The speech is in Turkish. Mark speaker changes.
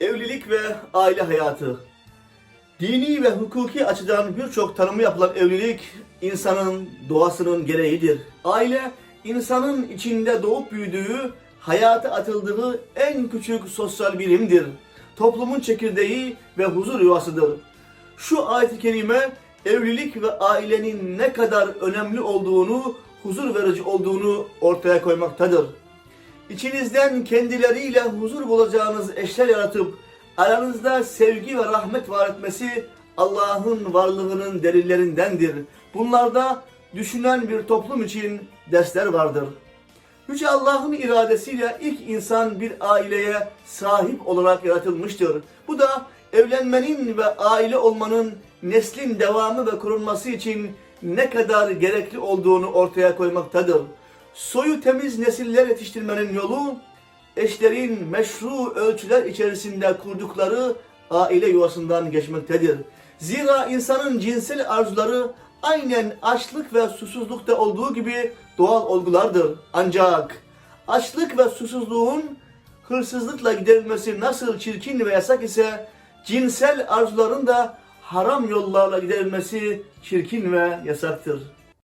Speaker 1: Evlilik ve aile hayatı. Dini ve hukuki açıdan birçok tanımı yapılan evlilik insanın doğasının gereğidir. Aile insanın içinde doğup büyüdüğü, hayata atıldığı en küçük sosyal birimdir. Toplumun çekirdeği ve huzur yuvasıdır. Şu ayet-i kerime evlilik ve ailenin ne kadar önemli olduğunu, huzur verici olduğunu ortaya koymaktadır. İçinizden kendileriyle huzur bulacağınız eşler yaratıp aranızda sevgi ve rahmet var etmesi Allah'ın varlığının delillerindendir. Bunlarda düşünen bir toplum için dersler vardır. Yüce Allah'ın iradesiyle ilk insan bir aileye sahip olarak yaratılmıştır. Bu da evlenmenin ve aile olmanın neslin devamı ve korunması için ne kadar gerekli olduğunu ortaya koymaktadır. Soyu temiz nesiller yetiştirmenin yolu, eşlerin meşru ölçüler içerisinde kurdukları aile yuvasından geçmektedir. Zira insanın cinsel arzuları aynen açlık ve susuzlukta olduğu gibi doğal olgulardır. Ancak açlık ve susuzluğun hırsızlıkla giderilmesi nasıl çirkin ve yasak ise cinsel arzuların da haram yollarla giderilmesi çirkin ve yasaktır.